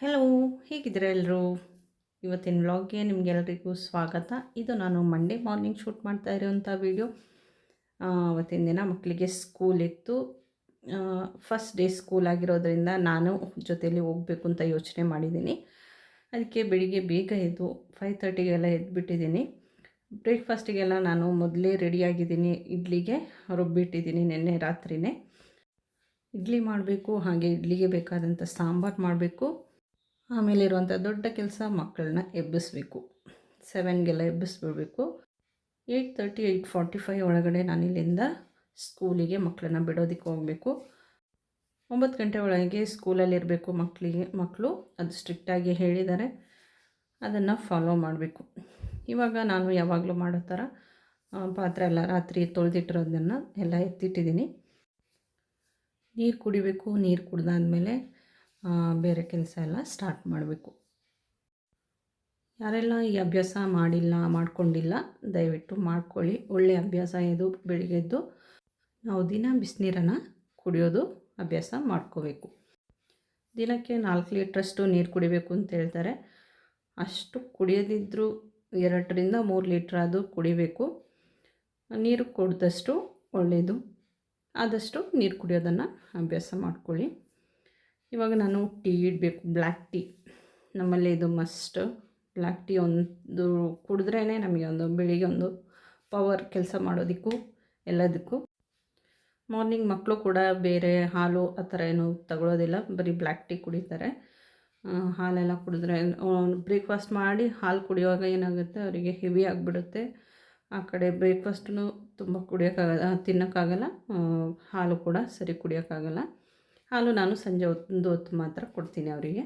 Hello ಹೇಗಿದ್ದೀರಾ ಎಲ್ಲರೂ ಇವತ್ತಿನ ವ್ಲಾಗ್ಗೆ ನಿಮಗೆಲ್ಲರಿಗೂ ಸ್ವಾಗತ. ಇದು ನಾನು ಮಂಡೇ ಮಾರ್ನಿಂಗ್ ಶೂಟ್ ಮಾಡ್ತಾ ಇರೋವಂಥ ವೀಡಿಯೋ ಅವತ್ತಿನ ದಿನ ಮಕ್ಕಳಿಗೆ ಸ್ಕೂಲ್ ಇತ್ತು. ಫಸ್ಟ್ ಡೇ ಸ್ಕೂಲ್ ಆಗಿರೋದ್ರಿಂದ ನಾನು ಜೊತೆಯಲ್ಲಿ ಹೋಗಬೇಕು ಅಂತ ಯೋಚನೆ ಮಾಡಿದ್ದೀನಿ. ಅದಕ್ಕೆ ಬೆಳಿಗ್ಗೆ ಬೇಗ ಎದ್ದು ಫೈವ್ ತರ್ಟಿಗೆಲ್ಲ ಎದ್ಬಿಟ್ಟಿದ್ದೀನಿ. ಬ್ರೇಕ್ಫಾಸ್ಟಿಗೆಲ್ಲ ನಾನು ಮೊದಲೇ ರೆಡಿಯಾಗಿದ್ದೀನಿ ಇಡ್ಲಿಗೆ ರುಬ್ಬಿಟ್ಟಿದ್ದೀನಿ ನಿನ್ನೆ ರಾತ್ರಿನೇ. ಇಡ್ಲಿ ಮಾಡಬೇಕು, ಹಾಗೆ ಇಡ್ಲಿಗೆ ಬೇಕಾದಂಥ ಸಾಂಬಾರು ಮಾಡಬೇಕು. ಆಮೇಲೆ ಇರುವಂಥ ದೊಡ್ಡ ಕೆಲಸ ಮಕ್ಕಳನ್ನ ಎಬ್ಬಿಸ್ಬೇಕು. ಸೆವೆನ್ಗೆಲ್ಲ ಎಬ್ಬಿಸ್ಬಿಡ್ಬೇಕು. Eight thirty eight forty five ಒಳಗಡೆ ನಾನು ಇಲ್ಲಿಂದ ಸ್ಕೂಲಿಗೆ ಮಕ್ಕಳನ್ನ ಬಿಡೋದಕ್ಕೆ ಹೋಗಬೇಕು. ಒಂಬತ್ತು ಗಂಟೆ ಒಳಗೆ ಸ್ಕೂಲಲ್ಲಿರಬೇಕು ಮಕ್ಕಳಿಗೆ, ಮಕ್ಕಳು. ಅದು ಸ್ಟ್ರಿಕ್ಟಾಗಿ ಹೇಳಿದ್ದಾರೆ. ಅದನ್ನು ಫಾಲೋ ಮಾಡಬೇಕು. ಇವಾಗ ನಾನು ಯಾವಾಗಲೂ ಮಾಡೋ ಥರ ಪಾತ್ರೆ ಎಲ್ಲ ರಾತ್ರಿ ತೊಳೆದಿಟ್ಟಿರೋದನ್ನು ಎಲ್ಲ ಎತ್ತಿಟ್ಟಿದ್ದೀನಿ. ನೀರು ಕುಡಿಬೇಕು, ನೀರು ಕುಡ್ದಾದ್ಮೇಲೆ ಬೇರೆ ಕೆಲಸ ಎಲ್ಲ ಸ್ಟಾರ್ಟ್ ಮಾಡಬೇಕು. ಯಾರೆಲ್ಲ ಈ ಅಭ್ಯಾಸ ಮಾಡಿಲ್ಲ, ಮಾಡಿಕೊಂಡಿಲ್ಲ, ದಯವಿಟ್ಟು ಮಾಡ್ಕೊಳ್ಳಿ. ಒಳ್ಳೆಯ ಅಭ್ಯಾಸ ಇದು ಬೆಳಿಗ್ಗೆದ್ದು ನಾವು ದಿನ ಬಿಸಿನೀರನ್ನು ಕುಡಿಯೋದು, ಅಭ್ಯಾಸ ಮಾಡ್ಕೋಬೇಕು. ದಿನಕ್ಕೆ ನಾಲ್ಕು ಲೀಟ್ರಷ್ಟು ನೀರು ಕುಡಿಬೇಕು ಅಂತ ಹೇಳ್ತಾರೆ. ಅಷ್ಟು ಕುಡಿಯದಿದ್ದರೂ ಎರಡರಿಂದ ಮೂರು ಲೀಟ್ರ್ ಅದು ಕುಡಿಬೇಕು. ನೀರು ಕುಡಿದಷ್ಟು ಒಳ್ಳೆಯದು ಆದಷ್ಟು ನೀರು ಕುಡಿಯೋದನ್ನು ಅಭ್ಯಾಸ ಮಾಡ್ಕೊಳ್ಳಿ. ಇವಾಗ ನಾನು ಟೀ ಇಡಬೇಕು, ಬ್ಲ್ಯಾಕ್ ಟೀ. ನಮ್ಮಲ್ಲಿ ಇದು ಮಸ್ಟ್ ಬ್ಲ್ಯಾಕ್ ಟೀ ಒಂದು ಕುಡಿದ್ರೇ ನಮಗೆ ಒಂದು ಬೆಳಿಗ್ಗೆ ಒಂದು ಪವರ್ ಕೆಲಸ ಮಾಡೋದಕ್ಕೂ, ಎಲ್ಲದಕ್ಕೂ. ಮಾರ್ನಿಂಗ್ ಮಕ್ಕಳು ಕೂಡ ಬೇರೆ ಹಾಲು ಆ ಥರ ಏನು ತಗೊಳ್ಳೋದಿಲ್ಲ ಬರೀ ಬ್ಲ್ಯಾಕ್ ಟೀ ಕುಡಿತಾರೆ. ಹಾಲೆಲ್ಲ ಕುಡಿದ್ರೆ ಬ್ರೇಕ್ಫಾಸ್ಟ್ ಮಾಡಿ ಹಾಲು ಕುಡಿಯುವಾಗ ಏನಾಗುತ್ತೆ, ಅವರಿಗೆ ಹೆವಿ ಆಗಿಬಿಡುತ್ತೆ. ಆ ಕಡೆ ಬ್ರೇಕ್ಫಾಸ್ಟೂ ತುಂಬ ಕುಡಿಯೋಕ್ಕಾಗಲ್ಲ, ತಿನ್ನೋಕ್ಕಾಗಲ್ಲ ಹಾಲು ಕೂಡ ಸರಿ ಕುಡಿಯೋಕ್ಕಾಗಲ್ಲ. ಹಾಲು ನಾನು ಸಂಜೆ ಒಂದು ಹೊತ್ತು ಮಾತ್ರ ಕೊಡ್ತೀನಿ ಅವರಿಗೆ.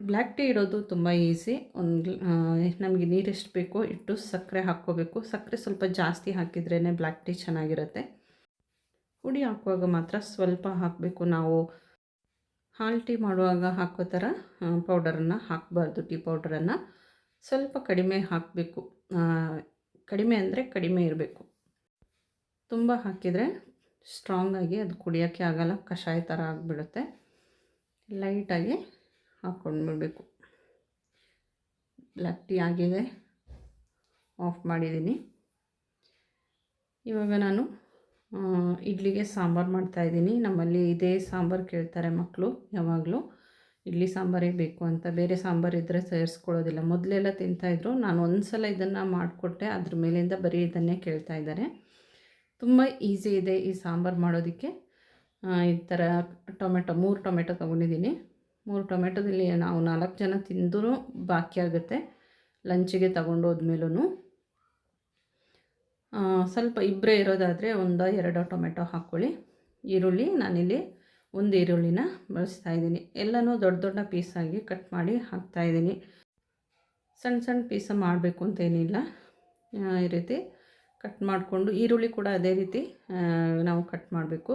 ಬ್ಲ್ಯಾಕ್ ಟೀ ಇಡೋದು ತುಂಬ ಈಸಿ. ಒಂದು ನಮಗೆ ನೀರು ಎಷ್ಟು ಬೇಕೋ ಇಟ್ಟು ಸಕ್ಕರೆ ಹಾಕ್ಕೋಬೇಕು. ಸಕ್ಕರೆ ಸ್ವಲ್ಪ ಜಾಸ್ತಿ ಹಾಕಿದ್ರೇ ಬ್ಲ್ಯಾಕ್ ಟೀ ಚೆನ್ನಾಗಿರುತ್ತೆ. ಹುಡಿ ಹಾಕುವಾಗ ಮಾತ್ರ ಸ್ವಲ್ಪ ಹಾಕಬೇಕು. ನಾವು ಹಾಲು ಟೀ ಮಾಡುವಾಗ ಹಾಕೋ ಥರ ಪೌಡರನ್ನು ಹಾಕಬಾರ್ದು. ಟೀ ಪೌಡರನ್ನು ಸ್ವಲ್ಪ ಕಡಿಮೆ ಹಾಕಬೇಕು. ಕಡಿಮೆ ಅಂದರೆ ಕಡಿಮೆ ಇರಬೇಕು. ತುಂಬ ಹಾಕಿದರೆ ಸ್ಟ್ರಾಂಗಾಗಿ ಅದು ಕುಡಿಯೋಕ್ಕೆ ಆಗಲ್ಲ, ಕಷಾಯ ಥರ ಆಗಿಬಿಡುತ್ತೆ. ಲೈಟಾಗಿ ಹಾಕ್ಕೊಂಡ್ಬಿಡ್ಬೇಕು. ಬ್ಲ್ಯಾಕ್ ಟೀ ಆಗಿದೆ, ಆಫ್ ಮಾಡಿದ್ದೀನಿ. ಇವಾಗ ನಾನು ಇಡ್ಲಿಗೆ ಸಾಂಬಾರು ಮಾಡ್ತಾಯಿದ್ದೀನಿ ನಮ್ಮಲ್ಲಿ ಇದೇ ಸಾಂಬಾರು ಕೇಳ್ತಾರೆ ಮಕ್ಕಳು ಯಾವಾಗಲೂ. ಇಡ್ಲಿ ಸಾಂಬಾರೇ ಬೇಕು ಅಂತ, ಬೇರೆ ಸಾಂಬಾರು ಇದ್ದರೆ ಸೇರಿಸ್ಕೊಳ್ಳೋದಿಲ್ಲ. ಮೊದಲೆಲ್ಲ ತಿಂತಾಯಿದ್ರು ನಾನು ಒಂದು ಸಲ ಇದನ್ನು ಮಾಡಿಕೊಟ್ಟೆ, ಅದ್ರ ಮೇಲಿಂದ ಬರೀ ಇದನ್ನೇ ಕೇಳ್ತಾ ಇದ್ದಾರೆ. ತುಂಬ ಈಸಿ ಇದೆ ಈ ಸಾಂಬಾರು ಮಾಡೋದಕ್ಕೆ. ಈ ಥರ ಟೊಮೆಟೊ, ಮೂರು ಟೊಮೆಟೊ ತೊಗೊಂಡಿದ್ದೀನಿ. ಮೂರು ಟೊಮೆಟೊದಲ್ಲಿ ನಾವು ನಾಲ್ಕು ಜನ ತಿಂದರೂ ಬಾಕಿ ಆಗುತ್ತೆ. ಲಂಚಿಗೆ ತಗೊಂಡು ಹೋದ್ಮೇಲೂ ಸ್ವಲ್ಪ ಇಬ್ಬರೇ ಇರೋದಾದರೆ ಒಂದು ಎರಡು ಟೊಮೆಟೊ ಹಾಕ್ಕೊಳ್ಳಿ. ಈರುಳ್ಳಿ ನಾನಿಲ್ಲಿ ಒಂದು ಈರುಳ್ಳಿನ ಬಳಸ್ತಾ ಇದ್ದೀನಿ. ಎಲ್ಲನೂ ದೊಡ್ಡ ದೊಡ್ಡ ಪೀಸಾಗಿ ಕಟ್ ಮಾಡಿ ಹಾಕ್ತಾಯಿದ್ದೀನಿ ಸಣ್ಣ ಸಣ್ಣ ಪೀಸ ಮಾಡಬೇಕು ಅಂತೇನಿಲ್ಲ ಈ ರೀತಿ ಕಟ್ ಮಾಡಿಕೊಂಡು ಈರುಳ್ಳಿ ಕೂಡ ಅದೇ ರೀತಿ ನಾವು ಕಟ್ ಮಾಡಬೇಕು.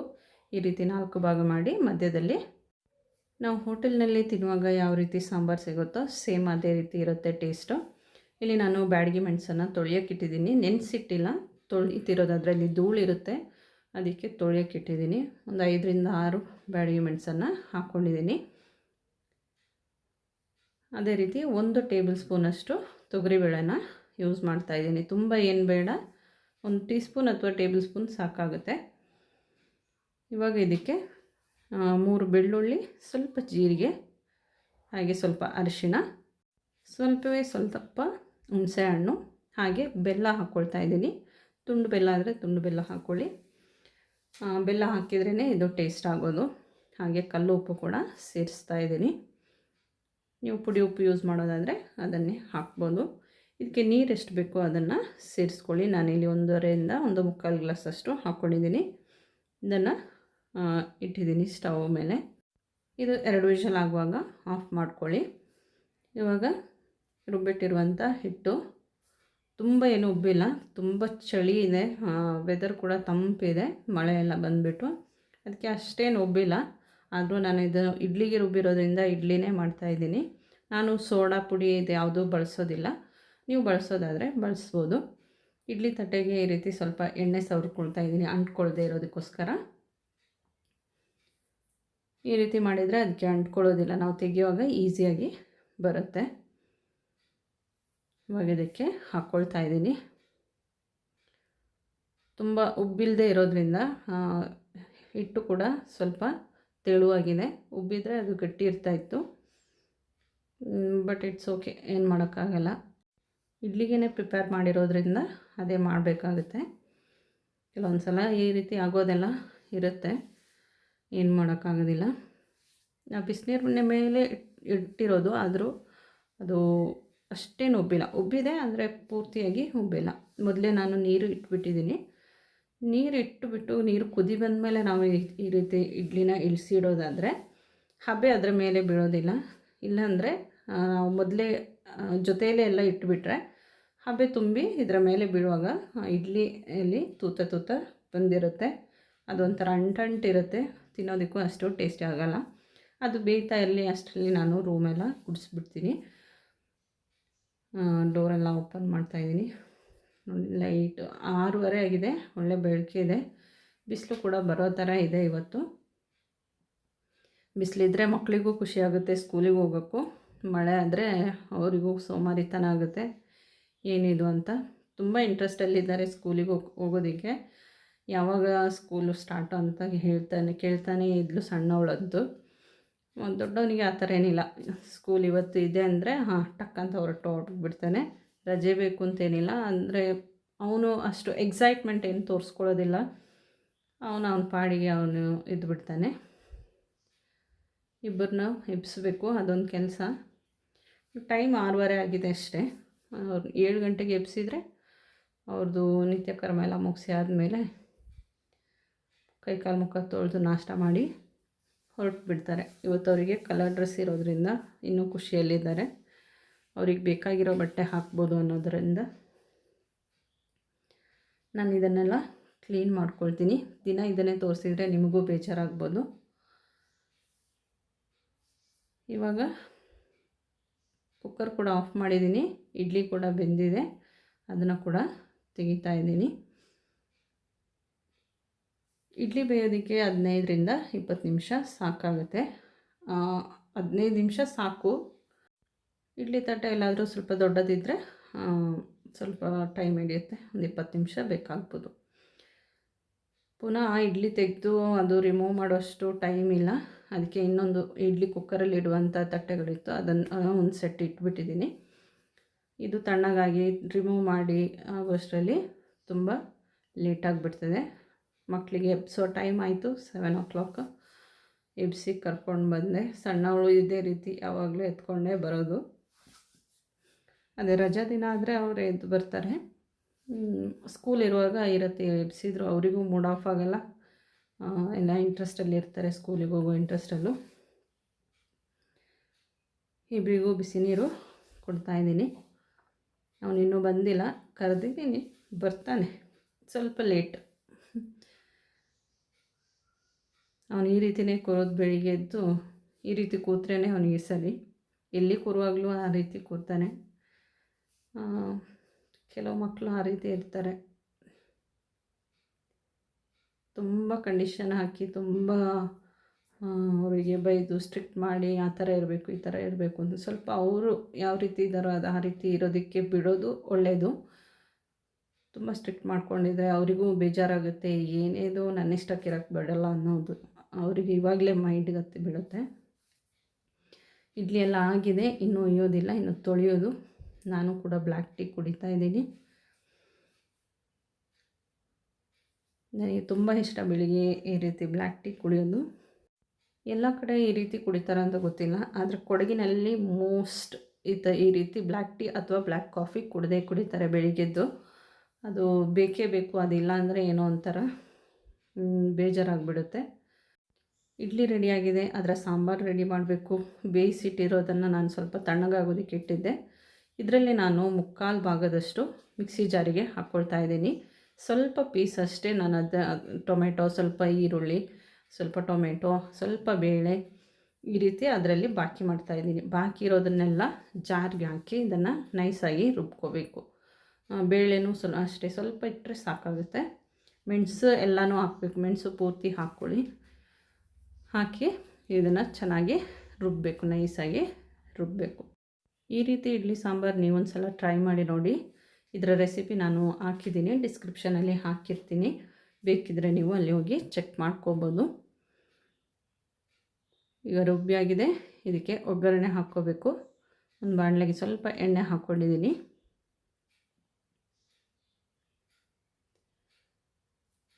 ಈ ರೀತಿ ನಾಲ್ಕು ಭಾಗ ಮಾಡಿ ಮಧ್ಯದಲ್ಲಿ ನಾವು ಹೋಟೆಲ್ನಲ್ಲಿ ತಿನ್ನುವಾಗ ಯಾವ ರೀತಿ ಸಾಂಬಾರು ಸಿಗುತ್ತೋ ಸೇಮ್ ಅದೇ ರೀತಿ ಇರುತ್ತೆ ಟೇಸ್ಟು. ಇಲ್ಲಿ ನಾನು ಬ್ಯಾಡಗಿ ಮೆಣಸನ್ನು ತೊಳೆಯೋಕ್ಕಿಟ್ಟಿದ್ದೀನಿ ನೆನೆಸಿಟ್ಟಿಲ್ಲ ತೊಳಿತಿರೋದು ಅದರಲ್ಲಿ ಧೂಳಿರುತ್ತೆ ಅದಕ್ಕೆ ತೊಳೆಯೋಕ್ಕಿಟ್ಟಿದ್ದೀನಿ ಒಂದು ಐದರಿಂದ ಆರು ಬ್ಯಾಡಗಿ ಮೆಣಸನ್ನು ಹಾಕ್ಕೊಂಡಿದ್ದೀನಿ. ಅದೇ ರೀತಿ ಒಂದು ಟೇಬಲ್ ಸ್ಪೂನಷ್ಟು ತೊಗರಿಬೇಳೆನ ಯೂಸ್ ಮಾಡ್ತಾಯಿದ್ದೀನಿ ತುಂಬ ಏನು ಬೇಡ ಒಂದು ಟೀ ಸ್ಪೂನ್ ಅಥವಾ ಟೇಬಲ್ ಸ್ಪೂನ್ ಸಾಕಾಗುತ್ತೆ. ಇವಾಗ ಇದಕ್ಕೆ ಮೂರು ಬೆಳ್ಳುಳ್ಳಿ, ಸ್ವಲ್ಪ ಜೀರಿಗೆ, ಹಾಗೆ ಸ್ವಲ್ಪ ಅರಿಶಿಣ, ಸ್ವಲ್ಪವೇ ಸ್ವಲ್ಪ ಹುಣಸೆಹಣ್ಣು ಹಾಗೆ ಬೆಲ್ಲ ಹಾಕ್ಕೊಳ್ತಾ ಇದ್ದೀನಿ. ತುಂಡು ಬೆಲ್ಲ ಆದರೆ ತುಂಡು ಬೆಲ್ಲ ಹಾಕ್ಕೊಳ್ಳಿ ಬೆಲ್ಲ ಹಾಕಿದ್ರೇ ಇದು ಟೇಸ್ಟ್ ಆಗೋದು. ಹಾಗೆ ಕಲ್ಲು ಉಪ್ಪು ಕೂಡ ಸೇರಿಸ್ತಾ ಇದ್ದೀನಿ. ನೀವು ಪುಡಿ ಉಪ್ಪು ಯೂಸ್ ಮಾಡೋದಾದರೆ ಅದನ್ನೇ ಹಾಕ್ಬೋದು. ಇದಕ್ಕೆ ನೀರು ಎಷ್ಟು ಬೇಕೋ ಅದನ್ನು ಸೇರಿಸ್ಕೊಳ್ಳಿ. ನಾನಿಲ್ಲಿ ಒಂದೂವರೆಯಿಂದ ಒಂದು ಮುಕ್ಕಾಲು ಗ್ಲಾಸಷ್ಟು ಹಾಕ್ಕೊಂಡಿದ್ದೀನಿ ಇದನ್ನು ಇಟ್ಟಿದ್ದೀನಿ ಸ್ಟವ್ ಮೇಲೆ. ಇದು ಎರಡು ವಿಷಲ್ ಆಗುವಾಗ ಆಫ್ ಮಾಡ್ಕೊಳ್ಳಿ. ಇವಾಗ ರುಬ್ಬಿಟ್ಟಿರುವಂಥ ಹಿಟ್ಟು. ತುಂಬ ಏನು ಉಬ್ಬಿಲ್ಲ, ತುಂಬ ಚಳಿ ಇದೆ ವೆದರ್ ಕೂಡ ತಂಪಿದೆ, ಮಳೆ ಎಲ್ಲ ಬಂದುಬಿಟ್ಟು. ಅದಕ್ಕೆ ಅಷ್ಟೇನು ಉಬ್ಬಿಲ್ಲ. ಆದರೂ ನಾನು ಇದು ಇಡ್ಲಿಗೆ ರುಬ್ಬಿರೋದ್ರಿಂದ ಇಡ್ಲಿನೇ ಮಾಡ್ತಾಯಿದ್ದೀನಿ ನಾನು ಸೋಡಾ ಪುಡಿ ಇದು ಯಾವುದೂ ಬಳಸೋದಿಲ್ಲ. ನೀವು ಬಳಸೋದಾದರೆ ಬಳಸ್ಬೋದು. ಇಡ್ಲಿ ತಟ್ಟೆಗೆ ಈ ರೀತಿ ಸ್ವಲ್ಪ ಎಣ್ಣೆ ಸವರ್ಕೊಳ್ತಾ ಇದ್ದೀನಿ, ಅಂಟ್ಕೊಳ್ದೇ ಇರೋದಕ್ಕೋಸ್ಕರ. ಈ ರೀತಿ ಮಾಡಿದರೆ ಅದಕ್ಕೆ ಅಂಟ್ಕೊಳ್ಳೋದಿಲ್ಲ, ನಾವು ತೆಗೆಯುವಾಗ ಈಸಿಯಾಗಿ ಬರುತ್ತೆ. ಇವಾಗ ಇದಕ್ಕೆ ಹಾಕ್ಕೊಳ್ತಾ ಇದ್ದೀನಿ. ತುಂಬ ಉಬ್ಬಿಲ್ಲದೆ ಇರೋದ್ರಿಂದ ಹಿಟ್ಟು ಕೂಡ ಸ್ವಲ್ಪ ತೆಳುವಾಗಿದೆ. ಉಬ್ಬಿದರೆ ಅದು ಗಟ್ಟಿ ಇರ್ತಾಯಿತ್ತು ಬಟ್ ಇಟ್ಸ್ ಓಕೆ ಏನು ಮಾಡೋಕ್ಕಾಗಲ್ಲ. ಇಡ್ಲಿಗೆ ಪ್ರಿಪೇರ್ ಮಾಡಿರೋದ್ರಿಂದ ಅದೇ ಮಾಡಬೇಕಾಗುತ್ತೆ. ಕೆಲವೊಂದು ಸಲ ಈ ರೀತಿ ಆಗೋದೆಲ್ಲ ಇರುತ್ತೆ. ಏನು ಮಾಡೋಕ್ಕಾಗೋದಿಲ್ಲ. ನಾವು ಬಿಸಿನೀರಿನ ಮೇಲೆ ಇಟ್ಟಿರೋದು, ಆದರೂ ಅದು ಅಷ್ಟೇನು ಉಬ್ಬಿಲ್ಲ ಉಬ್ಬಿದೆ ಅಂದರೆ ಪೂರ್ತಿಯಾಗಿ ಉಬ್ಬಿಲ್ಲ. ಮೊದಲೇ ನಾನು ನೀರು ಇಟ್ಬಿಟ್ಟಿದ್ದೀನಿ. ನೀರು ಇಟ್ಟುಬಿಟ್ಟು ನೀರು ಕುದಿ ಬಂದಮೇಲೆ ನಾವು ಈ ರೀತಿ ಇಡ್ಲಿನ ಇಳಿಸಿಡೋದಾದರೆ ಹಬೆ ಅದರ ಮೇಲೆ ಬೀಳೋದಿಲ್ಲ. ಇಲ್ಲಾಂದರೆ ನಾವು ಮೊದಲೇ ಜೊತೆಯಲ್ಲೇ ಎಲ್ಲ ಇಟ್ಬಿಟ್ರೆ ಹಬೆ ತುಂಬಿ ಇದರ ಮೇಲೆ ಬೀಳುವಾಗ ಇಡ್ಲಿಯಲ್ಲಿ ತೂತ ತೂತ ಬಂದಿರುತ್ತೆ. ಅದೊಂಥರ ಅಂಟಂಟಿರುತ್ತೆ. ತಿನ್ನೋದಕ್ಕೂ ಅಷ್ಟು ಟೇಸ್ಟಿ ಆಗೋಲ್ಲ. ಅದು ಬೇಯ್ತಾ ಇರಲಿ, ಅಷ್ಟರಲ್ಲಿ ನಾನು ರೂಮೆಲ್ಲ ಗುಡಿಸ್ಬಿಡ್ತೀನಿ. ಡೋರೆಲ್ಲ ಓಪನ್ ಮಾಡ್ತಾಯಿದ್ದೀನಿ ನೋಡಿ ಲೈಟ್ ಆರೂವರೆ ಆಗಿದೆ. ಒಳ್ಳೆ ಬೆಳಕೆ ಇದೆ. ಬಿಸಿಲು ಕೂಡ ಬರೋ ಥರ ಇದೆ ಇವತ್ತು. ಬಿಸಿಲಿದ್ರೆ ಮಕ್ಕಳಿಗೂ ಖುಷಿಯಾಗುತ್ತೆ ಸ್ಕೂಲಿಗೆ ಹೋಗೋಕ್ಕೂ. ಮಳೆ ಆದರೆ ಅವರಿಗೂ ಸೋಮಾರಿತನ ಆಗುತ್ತೆ. ಏನಿದು ಅಂತ. ತುಂಬ ಇಂಟ್ರೆಸ್ಟಲ್ಲಿದ್ದಾರೆ ಸ್ಕೂಲಿಗೆ ಹೋಗ್, ಹೋಗೋದಕ್ಕೆ. ಯಾವಾಗ ಸ್ಕೂಲು ಸ್ಟಾರ್ಟು ಅಂತ ಹೇಳ್ತಾನೆ, ಕೇಳ್ತಾನೆ ಇದ್ಲು ಸಣ್ಣವಳದ್ದು. ದೊಡ್ಡವನಿಗೆ ಆ ಥರ ಏನಿಲ್ಲ. ಸ್ಕೂಲ್ ಇವತ್ತು ಇದೆ ಅಂದರೆ, ಹಾಂ, ಟಕ್ ಅಂತ ಹೊರಟು ಹೊರಟ್ಬಿಡ್ತಾನೆ ರಜೆ ಬೇಕು ಅಂತೇನಿಲ್ಲ ಅಂದರೆ ಅವನು ಅಷ್ಟು ಎಕ್ಸೈಟ್ಮೆಂಟ್ ಏನು ತೋರಿಸ್ಕೊಳ್ಳೋದಿಲ್ಲ. ಅವನು ಅವನ ಪಾಡಿಗೆ ಅವನು ಇದ್ದು ಬಿಡ್ತಾನೆ ಇಬ್ಬರನ್ನ ಎಬ್ಬಿಸ್ಬೇಕು ಅದೊಂದು ಕೆಲಸ. ಟೈಮ್ ಆರೂವರೆ ಆಗಿದೆ ಅಷ್ಟೇ. ಅವ್ರು ಏಳು ಗಂಟೆಗೆ ಎಬ್ಸಿದ್ರೆ ಅವ್ರದ್ದು ನಿತ್ಯ ಕರ್ಮ ಎಲ್ಲ ಮುಗಿಸಿ ಆದಮೇಲೆ ಕೈಕಾಲು ಮುಖ ತೊಳೆದು ನಾಷ್ಟ ಮಾಡಿ ಹೊರಟು ಬಿಡ್ತಾರೆ ಇವತ್ತು ಅವರಿಗೆ ಕಲರ್ ಡ್ರೆಸ್ ಇರೋದ್ರಿಂದ ಇನ್ನೂ ಖುಷಿಯಲ್ಲಿದ್ದಾರೆ. ಅವ್ರಿಗೆ ಬೇಕಾಗಿರೋ ಬಟ್ಟೆ ಹಾಕ್ಬೋದು ಅನ್ನೋದರಿಂದ ನಾನು ಇದನ್ನೆಲ್ಲ ಕ್ಲೀನ್ ಮಾಡ್ಕೊಳ್ತೀನಿ. ದಿನ ಇದನ್ನೇ ತೋರಿಸಿದರೆ ನಿಮಗೂ ಬೇಜಾರಾಗ್ಬೋದು. ಇವಾಗ ಕುಕ್ಕರ್ ಕೂಡ ಆಫ್ ಮಾಡಿದ್ದೀನಿ. ಇಡ್ಲಿ ಕೂಡ ಬೆಂದಿದೆ. ಅದನ್ನು ಕೂಡ ತೆಗಿತಾ ಇದ್ದೀನಿ. ಇಡ್ಲಿ ಬೇಯೋದಕ್ಕೆ ಹದಿನೈದರಿಂದ ಇಪ್ಪತ್ತು ನಿಮಿಷ ಸಾಕಾಗುತ್ತೆ. ಹದಿನೈದು ನಿಮಿಷ ಸಾಕು. ಇಡ್ಲಿ ತಟ್ಟೆ ಎಲ್ಲಾದರೂ ಸ್ವಲ್ಪ ದೊಡ್ಡದಿದ್ದರೆ ಸ್ವಲ್ಪ ಟೈಮ್ ಹಿಡಿಯುತ್ತೆ. ಒಂದು ಇಪ್ಪತ್ತು ನಿಮಿಷ ಬೇಕಾಗ್ಬೋದು. ಪುನಃ ಇಡ್ಲಿ ತೆಗೆದು ಅದು ರಿಮೂವ್ ಮಾಡೋಷ್ಟು ಟೈಮ್ ಇಲ್ಲ. ಅದಕ್ಕೆ ಇನ್ನೊಂದು ಇಡ್ಲಿ ಕುಕ್ಕರಲ್ಲಿ ಇಡುವಂಥ ತಟ್ಟೆಗಳಿತ್ತು. ಅದನ್ನು ಒಂದು ಸೆಟ್ ಇಟ್ಬಿಟ್ಟಿದ್ದೀನಿ. ಇದು ತಣ್ಣಗಾಗಿ ರಿಮೂವ್ ಮಾಡಿ ಆಗೋಷ್ಟರಲ್ಲಿ ತುಂಬ ಲೇಟಾಗಿಬಿಡ್ತದೆ ಮಕ್ಕಳಿಗೆ ಎಬ್ಸೋ ಟೈಮ್ ಆಯಿತು. ಸೆವೆನ್ ಓ ಕ್ಲಾಕ್ ಎಬ್ಸಿ ಕರ್ಕೊಂಡು ಬಂದೆ. ಸಣ್ಣವಳು ಇದೇ ರೀತಿ ಯಾವಾಗಲೂ ಎತ್ಕೊಂಡೇ ಬರೋದು. ಅದೇ ರಜಾ ದಿನ ಆದರೆ ಅವರು ಎದ್ದು ಬರ್ತಾರೆ. ಸ್ಕೂಲ್ ಇರುವಾಗ ಇರುತ್ತೆ. ಎಬ್ಸಿದ್ರು ಅವರಿಗೂ ಮೂಡ್ ಆಫ್ ಆಗೋಲ್ಲ. ಎಲ್ಲ ಇಂಟ್ರೆಸ್ಟಲ್ಲಿ ಇರ್ತಾರೆ ಸ್ಕೂಲಿಗೆ ಹೋಗೋ ಇಂಟ್ರೆಸ್ಟಲ್ಲೂ ಇಬ್ಬರಿಗೂ ಬಿಸಿ ನೀರು ಕೊಡ್ತಾಯಿದ್ದೀನಿ ಅವನಿನ್ನೂ ಬಂದಿಲ್ಲ, ಕರೆದಿದ್ದೀನಿ, ಬರ್ತಾನೆ. ಸ್ವಲ್ಪ ಲೇಟ್ ಅವನು ಈ ರೀತಿಯೇ ಕೂರೋದು ಬೆಳಿಗ್ಗೆ ಎದ್ದು, ಈ ರೀತಿ ಕೂತ್ರೇ ಅವನಿಗೆ ಸರಿ ಎಲ್ಲಿ ಕೂರುವಾಗಲೂ ಆ ರೀತಿ ಕೂರ್ತಾನೆ. ಕೆಲವು ಮಕ್ಕಳು ಆ ರೀತಿ ಇರ್ತಾರೆ. ತುಂಬ ಕಂಡೀಷನ್ ಹಾಕಿ ತುಂಬ ಅವರಿಗೆ ಬೈದು ಸ್ಟ್ರಿಕ್ಟ್ ಮಾಡಿ ಆ ಥರ ಇರಬೇಕು, ಈ ಥರ ಇರಬೇಕು ಅಂತ ಸ್ವಲ್ಪ ಅವರು ಯಾವ ರೀತಿ ಇದ್ದಾರೋ ಅದು ಆ ರೀತಿ ಇರೋದಕ್ಕೆ ಬಿಡೋದು ಒಳ್ಳೆಯದು ತುಂಬ ಸ್ಟ್ರಿಕ್ಟ್ ಮಾಡ್ಕೊಂಡಿದ್ರೆ ಅವರಿಗೂ ಬೇಜಾರಾಗುತ್ತೆ ಏನೇದು ನನ್ನ ಇಷ್ಟಕ್ಕೆ ಇರೋಕ್ಕೆ ಬಿಡೋಲ್ಲ ಅನ್ನೋದು. ಅವರಿಗೆ ಇವಾಗಲೇ ಮೈಂಡ್ಗೆ ಹತ್ತಿ ಬಿಡುತ್ತೆ. ಇಡ್ಲಿ ಎಲ್ಲ ಆಗಿದೆ, ಇನ್ನೂ ಒಯ್ಯೋದಿಲ್ಲ, ಇನ್ನು ತೊಳೆಯೋದು. ನಾನು ಕೂಡ ಬ್ಲ್ಯಾಕ್ ಟೀ ಕುಡಿತಾ ಇದ್ದೀನಿ. ನನಗೆ ತುಂಬ ಇಷ್ಟ ಬೆಳಿಗ್ಗೆ ಈ ರೀತಿ ಬ್ಲ್ಯಾಕ್ ಟೀ ಕುಡಿಯೋದು. ಎಲ್ಲ ಕಡೆ ಈ ರೀತಿ ಕುಡಿತಾರೆ ಅಂತ ಗೊತ್ತಿಲ್ಲ, ಆದರೆ ಕೊಡಗಿನಲ್ಲಿ ಮೋಸ್ಟ್ ಇತ ಈ ರೀತಿ ಬ್ಲ್ಯಾಕ್ ಟೀ ಅಥವಾ ಬ್ಲ್ಯಾಕ್ ಕಾಫಿ ಕುಡದೆ ಕುಡಿತಾರೆ ಬೆಳಿಗ್ಗೆದ್ದು. ಅದು ಬೇಕೇ ಬೇಕು, ಅದಿಲ್ಲ ಅಂದರೆ ಏನೋ ಒಂಥರ ಬೇಜಾರಾಗಿಬಿಡುತ್ತೆ. ಇಡ್ಲಿ ರೆಡಿಯಾಗಿದೆ ಅದರ ಸಾಂಬಾರು ರೆಡಿ ಮಾಡಬೇಕು. ಬೇಯಿಸಿಟ್ಟಿರೋದನ್ನು ನಾನು ಸ್ವಲ್ಪ ತಣ್ಣಗಾಗೋದಕ್ಕೆ ಇಟ್ಟಿದ್ದೆ. ಇದರಲ್ಲಿ ನಾನು ಮುಕ್ಕಾಲು ಭಾಗದಷ್ಟು ಮಿಕ್ಸಿ ಜಾರಿಗೆ ಹಾಕ್ಕೊಳ್ತಾ ಇದ್ದೀನಿ. ಸ್ವಲ್ಪ ಪೀಸ್ ಅಷ್ಟೇ ನಾನು ಅದು ಟೊಮೆಟೊ, ಸ್ವಲ್ಪ ಈರುಳ್ಳಿ, ಸ್ವಲ್ಪ ಟೊಮೆಟೊ, ಸ್ವಲ್ಪ ಬೇಳೆ ಈ ರೀತಿ ಅದರಲ್ಲಿ ಬಾಕಿ ಮಾಡ್ತಾಯಿದ್ದೀನಿ ಬಾಕಿ ಇರೋದನ್ನೆಲ್ಲ ಜಾರಿಗೆ ಹಾಕಿ ಇದನ್ನು ನೈಸಾಗಿ ರುಬ್ಕೋಬೇಕು. ಬೇಳೆನೂ ಸ್ವಲ್ಪ ಅಷ್ಟೇ ಸ್ವಲ್ಪ ಇಟ್ಟರೆ ಸಾಕಾಗುತ್ತೆ. ಮೆಣಸು ಎಲ್ಲನೂ ಹಾಕ್ಬೇಕು. ಮೆಣಸು ಪೂರ್ತಿ ಹಾಕ್ಕೊಳ್ಳಿ. ಹಾಕಿ ಇದನ್ನು ಚೆನ್ನಾಗಿ ರುಬ್ಬಬೇಕು ನೈಸಾಗಿ ರುಬ್ಬಬೇಕು ಈ ರೀತಿ ಇಡ್ಲಿ ಸಾಂಬಾರು ನೀವೊಂದು ಸಲ ಟ್ರೈ ಮಾಡಿ ನೋಡಿ. ಇದರ ರೆಸಿಪಿ ನಾನು ಹಾಕಿದ್ದೀನಿ ಡಿಸ್ಕ್ರಿಪ್ಷನಲ್ಲಿ ಹಾಕಿರ್ತೀನಿ. ಬೇಕಿದ್ದರೆ ನೀವು ಅಲ್ಲಿ ಹೋಗಿ ಚೆಕ್ ಮಾಡ್ಕೋಬೋದು. ಈಗ ರುಬ್ಬಿಯಾಗಿದೆ ಇದಕ್ಕೆ ಒಗ್ಗರಣೆ ಹಾಕ್ಕೋಬೇಕು. ಒಂದು ಬಾಣಲೆಗೆ ಸ್ವಲ್ಪ ಎಣ್ಣೆ ಹಾಕ್ಕೊಂಡಿದ್ದೀನಿ.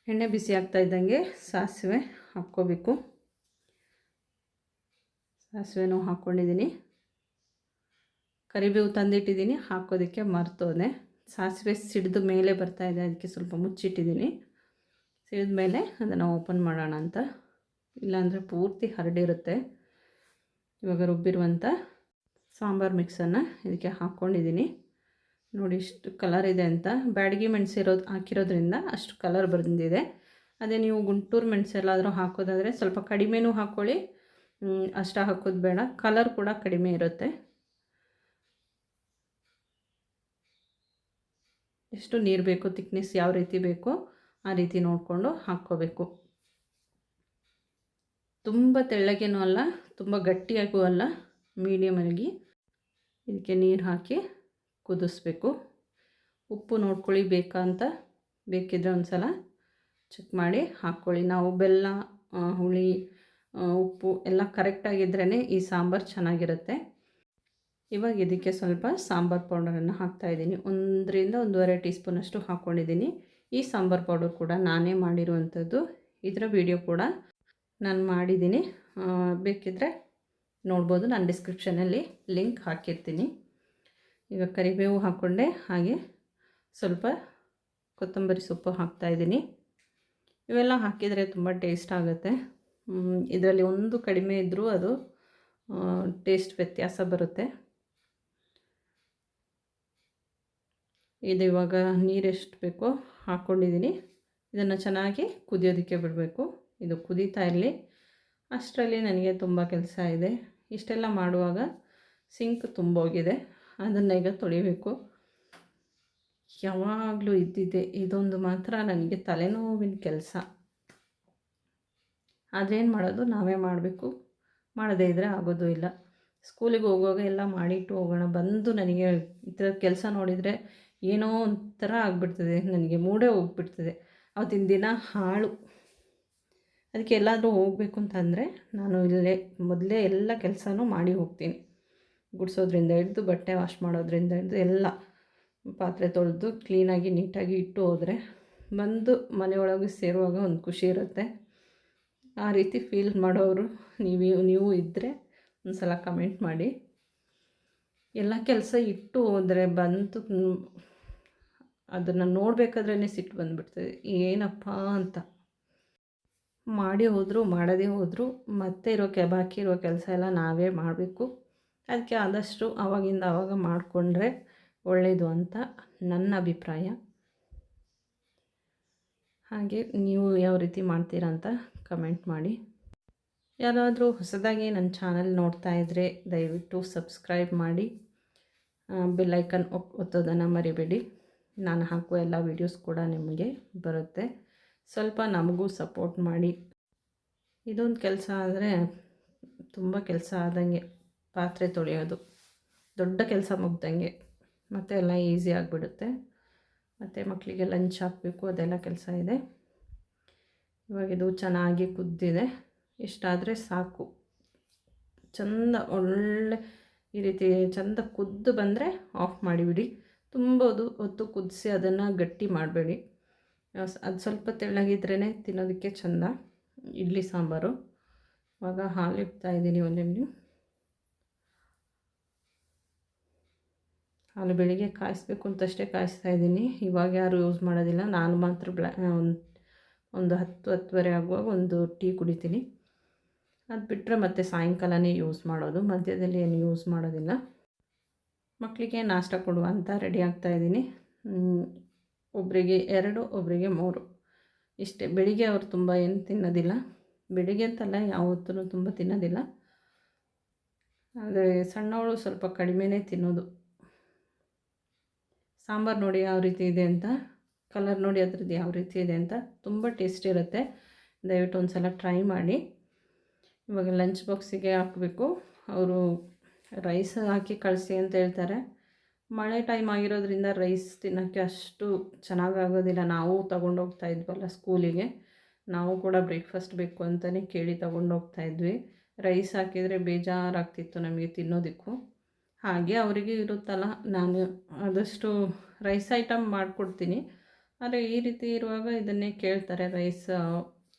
ಎಣ್ಣೆ ಬಿಸಿ ಆಗ್ತಾ ಇದ್ದಂಗೆ ಸಾಸಿವೆ ಹಾಕ್ಕೋಬೇಕು. ಸಾಸಿವೆನೂ ಹಾಕ್ಕೊಂಡಿದ್ದೀನಿ. ಕರಿಬೇವು ತಂದಿಟ್ಟಿದ್ದೀನಿ, ಹಾಕೋದಕ್ಕೆ ಮರ್ತೋದೆ. ಸಾಸಿವೆ ಸಿಡಿದ ಮೇಲೆ ಬರ್ತಾ ಇದೆ. ಅದಕ್ಕೆ ಸ್ವಲ್ಪ ಮುಚ್ಚಿಟ್ಟಿದ್ದೀನಿ. ಸಿಡಿದ ಮೇಲೆ ಅದನ್ನು ಓಪನ್ ಮಾಡೋಣ ಅಂತ. ಇಲ್ಲಾಂದರೆ ಪೂರ್ತಿ ಹರಡಿರುತ್ತೆ. ಇವಾಗ ರುಬ್ಬಿರುವಂಥ ಸಾಂಬಾರು ಮಿಕ್ಸನ್ನು ಇದಕ್ಕೆ ಹಾಕ್ಕೊಂಡಿದ್ದೀನಿ ನೋಡಿ ಇಷ್ಟು ಕಲರ್ ಇದೆ ಅಂತ. ಬ್ಯಾಡಗಿ ಮೆಣಸಿರೋದು ಹಾಕಿರೋದ್ರಿಂದ ಅಷ್ಟು ಕಲರ್ ಬಂದಿದೆ. ಅದೇ ನೀವು ಗುಂಟೂರು ಮೆಣಸೆಲ್ಲಾದರೂ ಹಾಕೋದಾದರೆ ಸ್ವಲ್ಪ ಕಡಿಮೆನೂ ಹಾಕ್ಕೊಳ್ಳಿ ಅಷ್ಟ ಹಾಕೋದು ಬೇಡ. ಕಲರ್ ಕೂಡ ಕಡಿಮೆ ಇರುತ್ತೆ. ಎಷ್ಟು ನೀರು ಬೇಕು ತಿಕ್ನೆಸ್ ಯಾವ ರೀತಿ ಬೇಕೋ, ಆ ರೀತಿ ನೋಡಿಕೊಂಡು ಹಾಕ್ಕೋಬೇಕು. ತುಂಬ ತೆಳ್ಳಗೇನೂ ಅಲ್ಲ, ತುಂಬ ಗಟ್ಟಿಯಾಗೂ ಅಲ್ಲ ಮೀಡಿಯಮಾಗಿ ಇದಕ್ಕೆ ನೀರು ಹಾಕಿ ಕುದಿಸ್ಬೇಕು. ಉಪ್ಪು ನೋಡ್ಕೊಳ್ಳಿ ಬೇಕಾ ಅಂತ, ಬೇಕಿದ್ರೆ ಒಂದು ಸಲ ಚೆಕ್ ಮಾಡಿ ಹಾಕ್ಕೊಳ್ಳಿ. ನಾವು ಬೆಲ್ಲ ಹುಳಿ ಉಪ್ಪು ಎಲ್ಲ ಕರೆಕ್ಟಾಗಿದ್ರೇ ಈ ಸಾಂಬಾರು ಚೆನ್ನಾಗಿರುತ್ತೆ. ಇವಾಗ ಇದಕ್ಕೆ ಸ್ವಲ್ಪ ಸಾಂಬಾರು ಪೌಡರನ್ನು ಹಾಕ್ತಾಯಿದ್ದೀನಿ ಒಂದರಿಂದ ಒಂದೂವರೆ ಟೀ ಸ್ಪೂನಷ್ಟು ಹಾಕ್ಕೊಂಡಿದ್ದೀನಿ ಈ ಸಾಂಬಾರು ಪೌಡರ್ ಕೂಡ ನಾನೇ ಮಾಡಿರುವಂಥದ್ದು. ಇದರ ವಿಡಿಯೋ ಕೂಡ ನಾನು ಮಾಡಿದ್ದೀನಿ. ಬೇಕಿದ್ದರೆ ನೋಡ್ಬೋದು. ನಾನು ಡಿಸ್ಕ್ರಿಪ್ಷನಲ್ಲಿ ಲಿಂಕ್ ಹಾಕಿರ್ತೀನಿ. ಈಗ ಕರಿಬೇವು ಹಾಕ್ಕೊಂಡೆ ಹಾಗೆ ಸ್ವಲ್ಪ ಕೊತ್ತಂಬರಿ ಸೊಪ್ಪು ಹಾಕ್ತಾಯಿದ್ದೀನಿ ಇವೆಲ್ಲ ಹಾಕಿದರೆ ತುಂಬ ಟೇಸ್ಟ್ ಆಗುತ್ತೆ. ಇದರಲ್ಲಿ ಒಂದು ಕಡಿಮೆ ಇದ್ದರೂ ಅದು ಟೇಸ್ಟ್ ವ್ಯತ್ಯಾಸ ಬರುತ್ತೆ. ಇದು ಇವಾಗ ನೀರೆಷ್ಟು ಬೇಕೋ ಹಾಕ್ಕೊಂಡಿದ್ದೀನಿ ಇದನ್ನು ಚೆನ್ನಾಗಿ ಕುದಿಯೋದಕ್ಕೆ ಬಿಡಬೇಕು. ಇದು ಕುದೀತಾ ಇರಲಿ. ಅಷ್ಟರಲ್ಲಿ ನನಗೆ ತುಂಬ ಕೆಲಸ ಇದೆ. ಇಷ್ಟೆಲ್ಲ ಮಾಡುವಾಗ ಸಿಂಕ್ ತುಂಬೋಗಿದೆ. ಅದನ್ನು ಈಗ ತೊಳಿಬೇಕು. ಯಾವಾಗಲೂ ಇದ್ದಿದ್ದೆ. ಇದೊಂದು ಮಾತ್ರ ನನಗೆ ತಲೆನೋವಿನ ಕೆಲಸ. ಅದೇನು ಮಾಡೋದು? ನಾವೇ ಮಾಡಬೇಕು. ಮಾಡದೇ ಇದ್ದರೆ ಆಗೋದು ಇಲ್ಲ. ಸ್ಕೂಲಿಗೆ ಹೋಗುವಾಗ ಎಲ್ಲ ಮಾಡಿಟ್ಟು ಹೋಗೋಣ. ಬಂದು ನನಗೆ ಈ ಥರ ಕೆಲಸ ನೋಡಿದರೆ ಏನೋ ಒಂಥರ ಆಗಿಬಿಡ್ತದೆ, ನನಗೆ ಮೂಡೇ ಹೋಗ್ಬಿಡ್ತದೆ. ಅವತ್ತಿನ ದಿನ ಹಾಳು. ಅದಕ್ಕೆ ಎಲ್ಲಾದರೂ ಹೋಗಬೇಕು ಅಂತಂದರೆ ನಾನು ಇಲ್ಲೇ, ಮೊದಲೇ ಎಲ್ಲ ಕೆಲಸನೂ ಮಾಡಿ ಹೋಗ್ತೀನಿ. ಗುಡಿಸೋದ್ರಿಂದ ಹಿಡಿದು, ಬಟ್ಟೆ ವಾಶ್ ಮಾಡೋದ್ರಿಂದ ಹಿಡಿದು ಎಲ್ಲ. ಪಾತ್ರೆ ತೊಳೆದು, ಕ್ಲೀನಾಗಿ, ನೀಟಾಗಿ ಇಟ್ಟು ಹೋದರೆ ಬಂದು ಮನೆಯೊಳಗೆ ಸೇರುವಾಗ ಒಂದು ಖುಷಿ ಇರುತ್ತೆ. ಆ ರೀತಿ ಫೀಲ್ ಮಾಡೋರು ನೀವು ನೀವು ಇದ್ದರೆ ಒಂದು ಸಲ ಕಮೆಂಟ್ ಮಾಡಿ. ಎಲ್ಲ ಕೆಲಸ ಇಟ್ಟು ಹೋದರೆ ಬಂತು, ಅದನ್ನು ನೋಡಬೇಕಾದ್ರೇ ಸಿಟ್ಟು ಬಂದುಬಿಡ್ತದೆ. ಏನಪ್ಪ ಅಂತ. ಮಾಡಿ ಹೋದರೂ, ಮಾಡದೇ ಹೋದರು, ಮತ್ತೆ ಇರೋ ಕೆ, ಬಾಕಿ ಇರೋ ಕೆಲಸ ಎಲ್ಲ ನಾವೇ ಮಾಡಬೇಕು. ಅದಕ್ಕೆ ಆದಷ್ಟು ಆವಾಗಿಂದ ಆವಾಗ ಮಾಡಿಕೊಂಡ್ರೆ ಒಳ್ಳೆಯದು ಅಂತ ನನ್ನ ಅಭಿಪ್ರಾಯ. ಹಾಗೆ ನೀವು ಯಾವ ರೀತಿ ಮಾಡ್ತೀರಾ ಅಂತ ಕಮೆಂಟ್ ಮಾಡಿ. ಯಾರಾದರೂ ಹೊಸದಾಗಿ ನನ್ನ ಚಾನಲ್ ನೋಡ್ತಾ ಇದ್ದರೆ ದಯವಿಟ್ಟು ಸಬ್ಸ್ಕ್ರೈಬ್ ಮಾಡಿ. ಬೆಲ್ಲೈಕನ್ ಒತ್ತೋದನ್ನು ಮರಿಬೇಡಿ. ನಾನು ಹಾಕುವ ಎಲ್ಲ ವೀಡಿಯೋಸ್ ಕೂಡ ನಿಮಗೆ ಬರುತ್ತೆ. ಸ್ವಲ್ಪ ನಮಗೂ ಸಪೋರ್ಟ್ ಮಾಡಿ. ಇದೊಂದು ಕೆಲಸ ಆದರೆ ತುಂಬ ಕೆಲಸ ಆದಂಗೆ ಪಾತ್ರೆ ತೊಳೆಯೋದು. ದೊಡ್ಡ ಕೆಲಸ ಮುಗ್ದಂಗೆ. ಮತ್ತು ಎಲ್ಲ ಈಸಿ ಆಗಿಬಿಡುತ್ತೆ. ಮತ್ತು ಮಕ್ಕಳಿಗೆ ಲಂಚ್ ಹಾಕಬೇಕು, ಅದೆಲ್ಲ ಕೆಲಸ ಇದೆ. ಇವಾಗ ಇದು ಚೆನ್ನಾಗಿ ಕುದ್ದಿದೆ. ಇಷ್ಟಾದರೆ ಸಾಕು. ಚಂದ ಒಳ್ಳೆ ಈ ರೀತಿ ಚಂದ ಕುದ್ದು ಬಂದರೆ ಆಫ್ ಮಾಡಿಬಿಡಿ. ತುಂಬ ಹೊತ್ತು ಕುದಿಸಿ ಅದನ್ನು ಗಟ್ಟಿ ಮಾಡಬೇಡಿ. ಅದು ಸ್ವಲ್ಪ ತೆಳ್ಳಗಿದ್ರೇ ತಿನ್ನೋದಕ್ಕೆ ಚೆಂದ. ಇಡ್ಲಿ ಸಾಂಬಾರು. ಇವಾಗ ಹಾಲು ಇಡ್ತಾ ಇದ್ದೀನಿ ಒಂದೊಂದು ಹಾಲು ಬೆಳಿಗ್ಗೆ ಕಾಯಿಸ್ಬೇಕು ಅಂತಷ್ಟೇ ಕಾಯಿಸ್ತಾ ಇದ್ದೀನಿ. ಇವಾಗ ಯಾರು ಯೂಸ್ ಮಾಡೋದಿಲ್ಲ. ನಾನು ಮಾತ್ರ ಬ್ಲ್ಯಾ ಒಂದು ಒಂದು ಹತ್ತು ಹತ್ತುವರೆ ಆಗುವಾಗ ಒಂದು ಟೀ ಕುಡಿತೀನಿ. ಅದು ಬಿಟ್ಟರೆ ಮತ್ತೆ ಸಾಯಂಕಾಲನೇ ಯೂಸ್ ಮಾಡೋದು. ಮಧ್ಯದಲ್ಲಿ ಏನು ಯೂಸ್ ಮಾಡೋದಿಲ್ಲ. ಮಕ್ಕಳಿಗೆ ನಾಷ್ಟ ಕೊಡುವ ಅಂತ ರೆಡಿ ಆಗ್ತಾಯಿದ್ದೀನಿ ಒಬ್ಬರಿಗೆ ಎರಡು ಒಬ್ಬರಿಗೆ ಮೂರು. ಇಷ್ಟೇ, ಬೆಳಿಗ್ಗೆ ಅವರು ತುಂಬ ಏನು ತಿನ್ನೋದಿಲ್ಲ. ಬೆಳಿಗ್ಗೆ ಅಂತಲ್ಲ ಯಾವತ್ತೂ ತುಂಬ ತಿನ್ನೋದಿಲ್ಲ. ಆದರೆ ಸಣ್ಣವಳು ಸ್ವಲ್ಪ ಕಡಿಮೆನೇ ತಿನ್ನೋದು. ಸಾಂಬಾರು ನೋಡಿ ಯಾವ ರೀತಿ ಇದೆ ಅಂತ ಕಲರ್ ನೋಡಿ ಅದ್ರದ್ದು ಯಾವ ರೀತಿ ಇದೆ ಅಂತ ತುಂಬ ಟೇಸ್ಟ್ ಇರುತ್ತೆ. ದಯವಿಟ್ಟು ಒಂದು ಸಲ ಟ್ರೈ ಮಾಡಿ. ಇವಾಗ ಲಂಚ್ ಬಾಕ್ಸಿಗೆ ಹಾಕಬೇಕು. ಅವರು ರೈಸ್ ಹಾಕಿ ಕಳಿಸಿ ಅಂತ ಹೇಳ್ತಾರೆ. ಮಳೆ ಟೈಮ್ ಆಗಿರೋದ್ರಿಂದ ರೈಸ್ ತಿನ್ನೋಕ್ಕೆ ಅಷ್ಟು ಚೆನ್ನಾಗಾಗೋದಿಲ್ಲ ನಾವು ತಗೊಂಡೋಗ್ತಾ ಇದ್ವಲ್ಲ ಸ್ಕೂಲಿಗೆ ನಾವು ಕೂಡ ಬ್ರೇಕ್ಫಾಸ್ಟ್ ಬೇಕು ಅಂತಲೇ ಕೇಳಿ ಹೋಗ್ತಾ ಇದ್ವಿ. ರೈಸ್ ಹಾಕಿದರೆ ಬೇಜಾರಾಗ್ತಿತ್ತು ನಮಗೆ ತಿನ್ನೋದಕ್ಕೂ. ಹಾಗೆ ಅವರಿಗೆ ಇರುತ್ತಲ್ಲ, ನಾನು ಆದಷ್ಟು ರೈಸ್ ಐಟಮ್ ಮಾಡಿಕೊಡ್ತೀನಿ. ಆದರೆ ಈ ರೀತಿ ಇರುವಾಗ ಇದನ್ನೇ ಕೇಳ್ತಾರೆ ರೈಸ್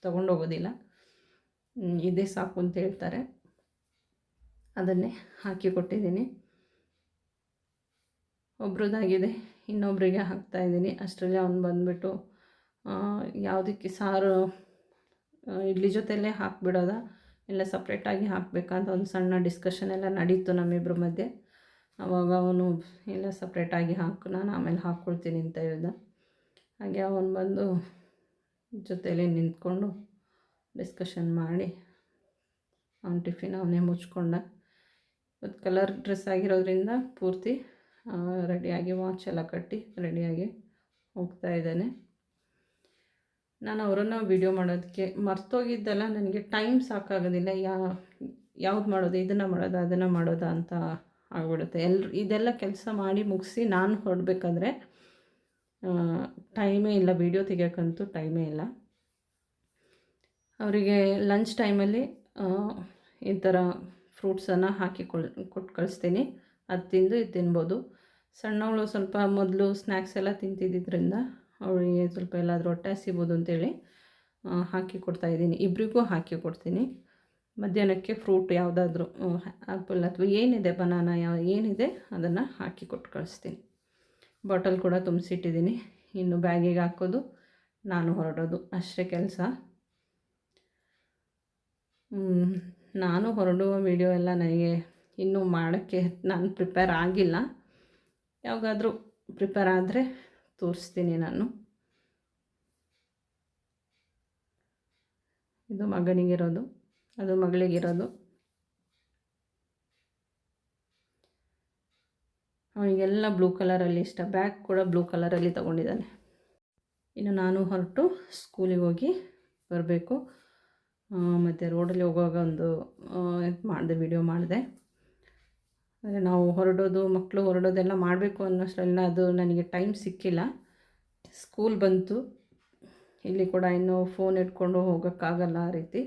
ತೊಗೊಂಡೋಗೋದಿಲ್ಲ ಇದೇ ಸಾಕು ಅಂತ ಹೇಳ್ತಾರೆ. ಅದನ್ನೇ ಹಾಕಿ ಕೊಟ್ಟಿದ್ದೀನಿ. ಒಬ್ರದ್ದಾಗಿದೆ ಇನ್ನೊಬ್ಬರಿಗೆ ಹಾಕ್ತಾಯಿದ್ದೀನಿ ಅಷ್ಟರಲ್ಲಿ ಅವ್ನು ಬಂದುಬಿಟ್ಟು ಯಾವುದಕ್ಕೆ ಸಾರು ಇಡ್ಲಿ ಜೊತೆಯಲ್ಲೇ ಹಾಕ್ಬಿಡೋದ, ಇಲ್ಲ ಸಪ್ರೇಟಾಗಿ ಹಾಕಬೇಕಂತ ಒಂದು ಸಣ್ಣ ಡಿಸ್ಕಷನ್ ಎಲ್ಲ ನಡೀತು ನಮ್ಮಿಬ್ಬರ ಮಧ್ಯೆ. ಅವಾಗ ಅವನು, ಇಲ್ಲ ಸಪ್ರೇಟಾಗಿ ಹಾಕು, ನಾನು ಆಮೇಲೆ ಹಾಕ್ಕೊಳ್ತೀನಿ ಅಂತ ಹೇಳ್ದ. ಹಾಗೆ ಅವನು ಬಂದು ಜೊತೆಯಲ್ಲಿ ನಿಂತ್ಕೊಂಡು ಡಿಸ್ಕಷನ್ ಮಾಡಿ ಅವ್ನ ಟಿಫಿನ್ ಅವನೇ ಮುಚ್ಕೊಂಡ. ಇವತ್ತು ಕಲರ್ ಡ್ರೆಸ್ ಆಗಿರೋದ್ರಿಂದ ಪೂರ್ತಿ ರೆಡಿಯಾಗಿ ವಾಚ್ ಎಲ್ಲ ಕಟ್ಟಿ ರೆಡಿಯಾಗಿ ಹೋಗ್ತಾ ಇದ್ದಾನೆ. ನಾನು ಅವರನ್ನು ವೀಡಿಯೋ ಮಾಡೋದಕ್ಕೆ ಮರ್ತೋಗಿದ್ದೆಲ್ಲ ನನಗೆ ಟೈಮ್ ಸಾಕಾಗೋದಿಲ್ಲ. ಯಾ, ಯಾವ್ದು ಮಾಡೋದು, ಇದನ್ನು ಮಾಡೋದು, ಅದನ್ನು ಮಾಡೋದಾ ಅಂತ ಆಗ್ಬಿಡುತ್ತೆ. ಎಲ್ರು ಇದೆಲ್ಲ ಕೆಲಸ ಮಾಡಿ ಮುಗಿಸಿ ನಾನು ಹೊರಡ್ಬೇಕಾದ್ರೆ ಟೈಮೇ ಇಲ್ಲ ವೀಡಿಯೋ ತೆಗಿಯೋಕ್ಕಂತೂ ಟೈಮೇ ಇಲ್ಲ. ಅವರಿಗೆ ಲಂಚ್ ಟೈಮಲ್ಲಿ ಈ ಥರ ಫ್ರೂಟ್ಸನ್ನು ಹಾಕಿ ಕೊಳ್ ಕೊಟ್ಟು ಕಳಿಸ್ತೀನಿ. ಅದು ತಿಂದು ಇದು ತಿನ್ಬೋದು. ಸಣ್ಣವಳು ಸ್ವಲ್ಪ ಮೊದಲು ಸ್ನ್ಯಾಕ್ಸ್ ಎಲ್ಲ ತಿಂತಿದ್ದರಿಂದ ಅವಳಿಗೆ ಸ್ವಲ್ಪ ಎಲ್ಲಾದರೂ ಹೊಟ್ಟೆ ಸಿಗ್ಬೋದು ಅಂತೇಳಿ ಹಾಕಿ ಕೊಡ್ತಾಯಿದ್ದೀನಿ ಇಬ್ಬರಿಗೂ ಹಾಕಿ ಕೊಡ್ತೀನಿ. ಮಧ್ಯಾಹ್ನಕ್ಕೆ ಫ್ರೂಟ್ ಯಾವುದಾದ್ರೂ ಆ್ಯಪಲ್ ಅಥವಾ ಏನಿದೆ ಬನಾನ ಯಾವ ಏನಿದೆ ಅದನ್ನು ಹಾಕಿ ಕೊಟ್ಟು ಕಳಿಸ್ತೀನಿ. ಬಾಟಲ್ ಕೂಡ ತುಂಬಿಸಿಟ್ಟಿದ್ದೀನಿ. ಇನ್ನು ಬ್ಯಾಗಿಗೆ ಹಾಕೋದು, ನಾನು ಹೊರಡೋದು. ಅಷ್ಟೇ ಕೆಲಸ. ನಾನು ಹೊರಡುವ ವಿಡಿಯೋ ಎಲ್ಲ ನನಗೆ ಇನ್ನೂ ಮಾಡೋಕ್ಕೆ ನಾನು ಪ್ರಿಪೇರ್ ಆಗಿಲ್ಲ. ಯಾವಾಗಾದರೂ ಪ್ರಿಪೇರ್ ಆದರೆ ತೋರಿಸ್ತೀನಿ ನಾನು. ಇದು ಮಗನಿಗಿರೋದು, ಅದು ಮಗಳಿಗಿರೋದು. ಅವನಿಗೆಲ್ಲ ಬ್ಲೂ ಕಲರಲ್ಲಿ ಇಷ್ಟ ಬ್ಯಾಗ್ ಕೂಡ ಬ್ಲೂ ಕಲರಲ್ಲಿ ತಗೊಂಡಿದ್ದಾನೆ. ಇನ್ನು ನಾನು ಹೊರಟು ಸ್ಕೂಲಿಗೆ ಹೋಗಿ ಬರಬೇಕು. ಮತ್ತು ರೋಡಲ್ಲಿ ಹೋಗುವಾಗ ಒಂದು ಮಾಡಿದೆ ವಿಡಿಯೋ ಮಾಡಿದೆ. ಅಂದರೆ ನಾವು ಹೊರಡೋದು ಮಕ್ಕಳು ಹೊರಡೋದೆಲ್ಲ ಮಾಡಬೇಕು ಅನ್ನೋಷ್ಟರಲ್ಲಿ ಅದು ನನಗೆ ಟೈಮ್ ಸಿಕ್ಕಿಲ್ಲ. ಸ್ಕೂಲ್ ಬಂತು. ಇಲ್ಲಿ ಕೂಡ ಇನ್ನೂ ಫೋನ್ ಇಟ್ಕೊಂಡು ಹೋಗೋಕ್ಕಾಗಲ್ಲ ಆ ರೀತಿ.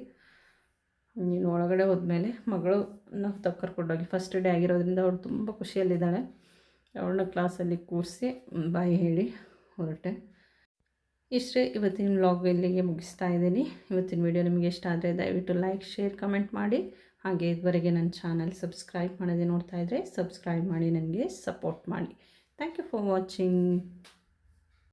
ನೀನು ಒಳಗಡೆ ಹೋದ್ಮೇಲೆ ಮಗಳು ನಾವು ತಕ್ಕರ್ಕೊಂಡೋಗಿ ಫಸ್ಟ್ ಡೇ ಆಗಿರೋದ್ರಿಂದ ಅವಳು ತುಂಬ ಖುಷಿಯಲ್ಲಿದ್ದಾಳೆ. ಅವಳನ್ನ ಕ್ಲಾಸಲ್ಲಿ ಕೂರಿಸಿ ಬಾಯಿ ಹೇಳಿ ಹೊರಟೆ. ಇಷ್ಟೇ ಇವತ್ತಿನ ವ್ಲಾಗ್ ಇಲ್ಲಿಗೆ ಮುಗಿಸ್ತಾ ಇದ್ದೀನಿ. ಇವತ್ತಿನ ವಿಡಿಯೋ ನಿಮಗೆ ಇಷ್ಟ ಆದರೆ ದಯವಿಟ್ಟು ಲೈಕ್ ಶೇರ್ ಕಮೆಂಟ್ ಮಾಡಿ. ಹಾಗೆ ಇದುವರೆಗೆ ನನ್ನ ಚಾನಲ್ ಸಬ್ಸ್ಕ್ರೈಬ್ ಮಾಡೋದೇ ನೋಡ್ತಾ ಇದ್ದರೆ ಸಬ್ಸ್ಕ್ರೈಬ್ ಮಾಡಿ, ನನಗೆ ಸಪೋರ್ಟ್ ಮಾಡಿ. Thank you for watching